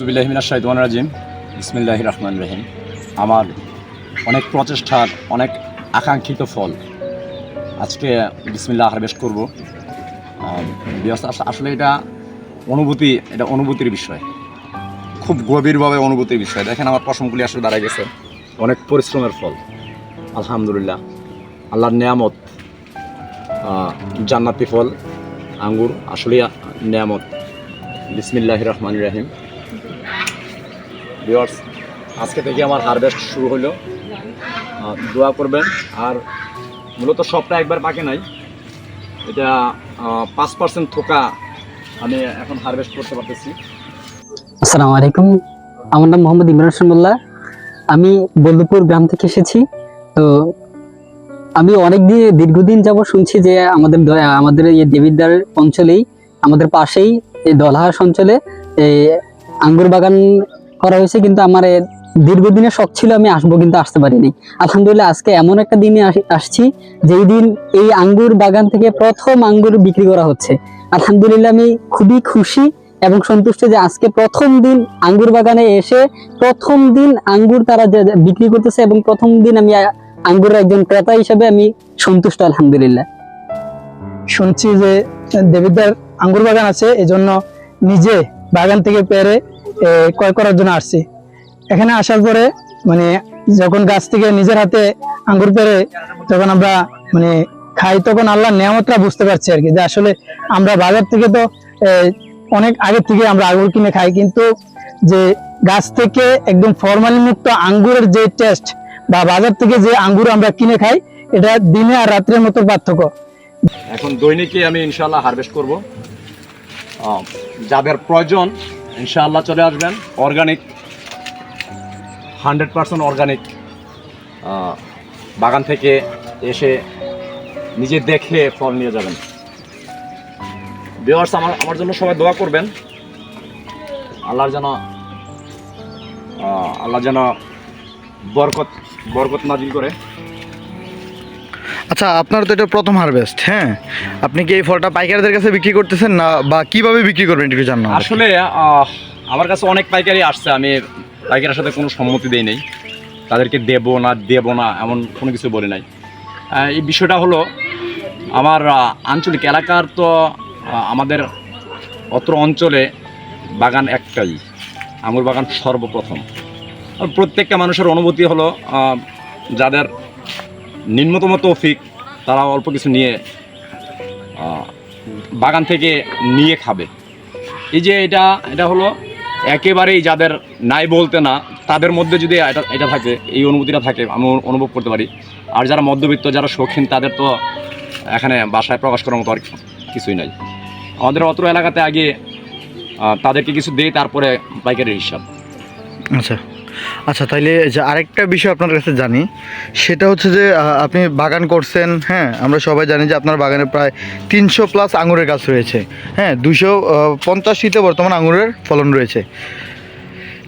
জুবিল্লাহমিনা শাহিদান রাজিম। ইসমিল্লাহ রহমান রহিম। আমার অনেক প্রচেষ্টার অনেক আকাঙ্ক্ষিত ফল। আজকে বিসমিল্লাহ হারভেস্ট করব। আসলে এটা অনুভূতি, এটা অনুভূতির বিষয়। খুব গভীরভাবে অনুভূতির বিষয়। দেখেন আমার পশমগুলি আসলে দাঁড়ায় গেছে। অনেক পরিশ্রমের ফল। আলহামদুলিল্লাহ। আল্লাহর নিয়ামত জান্নাতি ফল, আঙ্গুর আসলে নিয়ামত। বিসমিল্লাহ রহমান রাহিম। ভিওয়ার্স আজকে থেকে আমার হারভেস্ট শুরু হলো। দোয়া করবেন। আর মূলত সবটা একবার পাকে নাই। এটা পাঁচ পার্সেন্ট থোকা আমি এখন হারভেস্ট করতে পারতেছি। আসসালামু আলাইকুম। আমার নাম মোহাম্মদ ইমরান হোসেন মোল্লা আমি বল্লভপুর গ্রাম থেকে এসেছি। তো আমি অনেক দিন দীর্ঘদিন যাব শুনছি যে আমাদের আমাদের এই দেবিদ্বার অঞ্চলেই, আমাদের পাশেই এই দলহাস অঞ্চলে আঙ্গুর বাগান করা হয়েছে, কিন্তু আমার দীর্ঘদিনের শখ ছিল আমি আসব, কিন্তু আসতে পারিনি। আলহামদুলিল্লাহ, আজকে এমন একটা দিনে আসছি, যেই দিন এই আঙ্গুর বাগান থেকে প্রথম আঙ্গুর বিক্রি করা হচ্ছে। আলহামদুলিল্লাহ, আমি খুবই খুশি এবং সন্তুষ্ট যে আজকে প্রথম দিন আঙ্গুর বাগানে এসে, প্রথম দিন আঙ্গুর তারা বিক্রি করতেছে এবং প্রথম দিন আমি আঙ্গুরের একজন ক্রেতা হিসেবে আমি সন্তুষ্ট, আলহামদুলিল্লাহ। শুনছি যে দেবিদ্বার আঙ্গুর বাগান আছে, এজন্য নিজে বাগান থেকে পেরে ক্রয় করার জন্য আসছি। এখানে আসার পরে মানে যখন গাছ থেকে নিজের হাতে আঙ্গুর পেরে যখন আমরা মানে খাই, তখন আল্লাহর নিয়ামতটা বুঝতে পারছি আর কি যে আসলে আমরা বাজার থেকে তো অনেক আগে থেকে আমরা আঙ্গুর কিনে খাই, কিন্তু যে গাছ থেকে একদম ফরমালিন মুক্ত আঙ্গুরের যে টেস্ট বা বাজার থেকে যে আঙ্গুর আমরা কিনে খাই, এটা দিনে আর রাত্রের মতো পার্থক্য। এখন দৈনিকই আমি ইনশাআল্লাহ হারভেস্ট করব। যাদের প্রয়োজন ইনশাআল্লাহ চলে আসবেন। অর্গানিক হান্ড্রেড পার্সেন্ট অর্গানিক বাগান থেকে এসে নিজে দেখে ফল নিয়ে যাবেন। ভিউয়ার্স আমার আমার জন্য সবাই দোয়া করবেন। আল্লাহর যেন আল্লাহ যেন বরকত বরকত নাজিল করে। আচ্ছা আপনার তো এটা প্রথম হারভেস্ট হ্যাঁ? আপনি কি এই ফলটা পাইকারদের কাছে বিক্রি করতেছেন না, বা কীভাবে বিক্রি করবেন একটু জানো আসলে আমার কাছে অনেক পাইকারি আসছে, আমি পাইকারের সাথে কোনো সম্মতি দেই নাই। তাদেরকে দেব না দেব না, এমন কোনো কিছু বলি নাই। এই বিষয়টা হলো, আমার আঞ্চলিক এলাকার তো আমাদের অত্র অঞ্চলে বাগান একটাই, আঙুর বাগান সর্বপ্রথম। প্রত্যেকটা মানুষের অনুভূতি হলো যাদের নিম্নতম তৌফিক তারা অল্প কিছু নিয়ে বাগান থেকে নিয়ে খাবে। এই যে এটা এটা হলো একেবারেই যাদের নাই বলতে না, তাদের মধ্যে যদি এটা এটা থাকে, এই অনুভূতিটা থাকে, আমি অনুভব করতে পারি। আর যারা মধ্যবিত্ত, যারা শৌখিন, তাদের তো এখানে বাসায় প্রকাশ করার মতো আর কিছুই নাই। আমাদের অত্র এলাকাতে আগে তাদেরকে কিছু দেই, তারপরে পাইকারি হিসাব। আচ্ছা। আচ্ছা তাইলে যে আরেকটা বিষয় আপনার কাছে জানি, সেটা হচ্ছে যে আপনি বাগান করছেন হ্যাঁ আমরা সবাই জানি যে আপনার বাগানে প্রায় তিনশো প্লাস আঙুরের গাছ রয়েছে হ্যাঁ দুশো পঞ্চাশটিতে বর্তমান আঙুরের ফলন রয়েছে।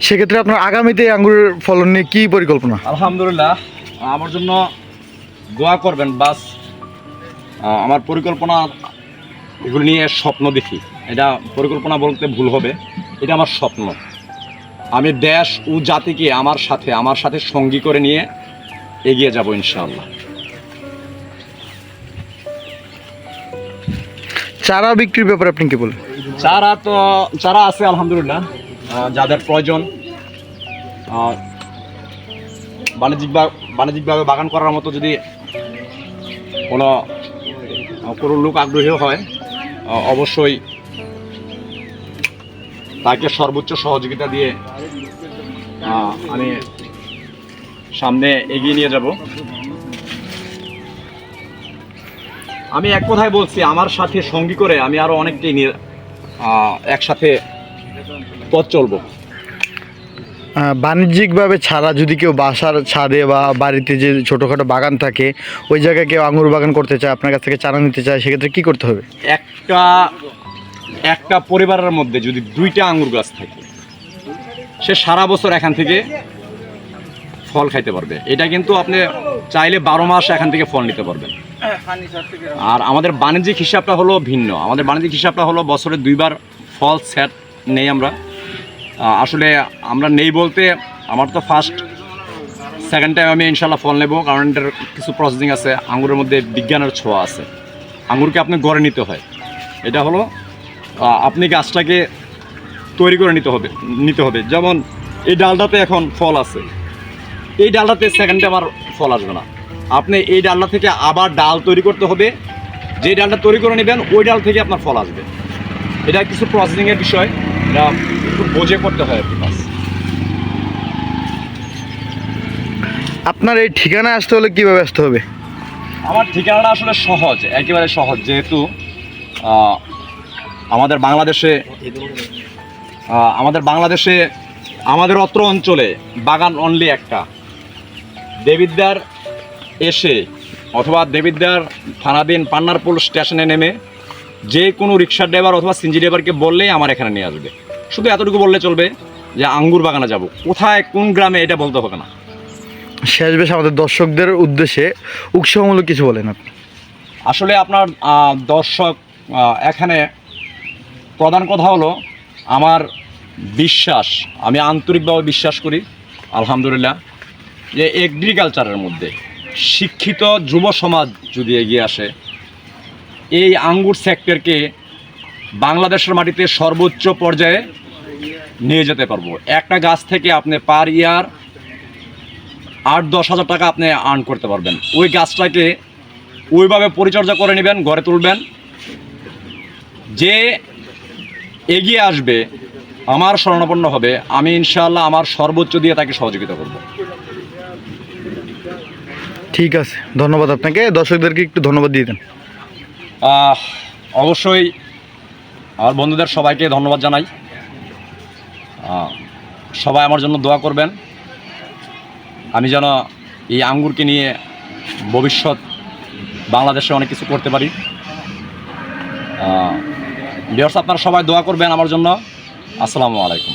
সেক্ষেত্রে আপনার আগামীতে আঙুরের ফলন নিয়ে কী পরিকল্পনা? আলহামদুলিল্লাহ, আমার জন্য দোয়া করবেন, বাস আমার পরিকল্পনা এগুলো নিয়ে স্বপ্ন দেখি। এটা পরিকল্পনা বলতে ভুল হবে, এটা আমার স্বপ্ন। আমি দেশ ও জাতিকে আমার সাথে আমার সাথে সঙ্গী করে নিয়ে এগিয়ে যাব ইনশাআল্লাহ। চারা বিক্রির ব্যাপারে আপনি কি বলেন? চারা তো চারা আছে আলহামদুলিল্লাহ যাদের প্রয়োজন বাণিজ্যিক বাণিজ্যিকভাবে বাগান করার মতো যদি কোনো কোনো লোক আগ্রহী হয় অবশ্যই তাকে সর্বোচ্চ সহযোগিতা দিয়ে আমি সামনে এগিয়ে নিয়ে যাব। আমি এক কথায় বলছি আমার সাথে সঙ্গী করে আমি আরও অনেককেই নিয়ে একসাথে পথ চলবো। বাণিজ্যিকভাবে ছাড়া যদি কেউ বাসার ছাদে বা বাড়িতে যে ছোটোখাটো বাগান থাকে ওই জায়গায় কেউ আঙুর বাগান করতে চায় আপনার কাছ থেকে চারা নিতে চায় সেক্ষেত্রে কী করতে হবে? একটা একটা পরিবারের মধ্যে যদি দুইটা আঙুর গাছ থাকে, সে সারা বছর এখান থেকে ফল খাইতে পারবে। এটা কিন্তু আপনি চাইলে বারো মাস এখান থেকে ফল নিতে পারবেন। আর আমাদের বাণিজ্যিক হিসাবটা হলো ভিন্ন। আমাদের বাণিজ্যিক হিসাবটা হলো বছরে দুইবার ফল স্যাট নেই আমরা। আসলে আমরা নেই বলতে আমার তো ফার্স্ট সেকেন্ড টাইম আমি ইনশাল্লাহ ফল নেব, কারণ এটার কিছু প্রসেসিং আছে আঙুরের মধ্যে বিজ্ঞানের ছোঁয়া আছে। আঙুরকে আপনি গড়ে নিতে হয়। এটা হলো আপনি গাছটাকে তৈরি করে নিতে হবে নিতে হবে। যেমন এই ডালটাতে এখন ফল আছে। এই ডালটাতে সেকেন্ডে আর ফল আসবে না। আপনি এই ডালটা থেকে আবার ডাল তৈরি করতে হবে। যে ডালটা তৈরি করে নেবেন ওই ডাল থেকে আপনার ফল আসবে। এটা কিছু প্রসেসিংয়ের বিষয়। এটা একটু বোঝে করতে হয় আর কি বাস। আপনার এই ঠিকানায় আসতে হলে কীভাবে আসতে হবে? আমার ঠিকানাটা আসলে সহজ একেবারে সহজ। যেহেতু আমাদের বাংলাদেশে আমাদের বাংলাদেশে আমাদের অত্র অঞ্চলে বাগান অনলি একটা। দেবিদ্দার এসে অথবা দেবিদ্দার থানাদিন পান্নারপুল স্টেশনে নেমে যে কোনো রিক্সা ড্রাইভার অথবা সিনজি ড্রাইভারকে বললেই আমার এখানে নিয়ে আসবে। শুধু এতটুকু বললে চলবে যে আঙ্গুর বাগানে যাব। কোথায় কোন গ্রামে এটা বলতে হবে না। শেষ বেশ আমাদের দর্শকদের উদ্দেশ্যে উৎসাহমূলক কিছু বলেন আপনি। আসলে আপনার দর্শক এখানে প্রধান কথা হলো আমার বিশ্বাস, আমি আন্তরিকভাবে বিশ্বাস করি, আলহামদুলিল্লাহ, যে এগ্রিকালচারের মধ্যে শিক্ষিত যুব সমাজ যদি এগিয়ে আসে, এই আঙ্গুর সেক্টরকে বাংলাদেশের মাটিতে সর্বোচ্চ পর্যায়ে নিয়ে যেতে পারব। একটা গাছ থেকে আপনি পার ইয়ার আট দশ হাজার টাকা আপনি আর্ন করতে পারবেন। ওই গাছটাকে ওইভাবে পরিচর্যা করে নেবেন, গড়ে তুলবেন। যে এগিয়ে আসবে আমার শরণাপন্ন হবে আমি ইনশাআল্লাহ আমার সর্বোচ্চ দিয়ে তাকে সহযোগিতা করব। ঠিক আছে ধন্যবাদ আপনাকে। দর্শকদেরকে একটু ধন্যবাদ দিয়ে দেন। অবশ্যই আমার বন্ধুদের সবাইকে ধন্যবাদ জানাই। সবাই আমার জন্য দোয়া করবেন। আমি যেন এই আঙ্গুরকে নিয়ে ভবিষ্যৎ বাংলাদেশে অনেক কিছু করতে পারি। বিয়ার্স আপনারা সবাই দোয়া করবেন আমার জন্য। আসসালামু আলাইকুম।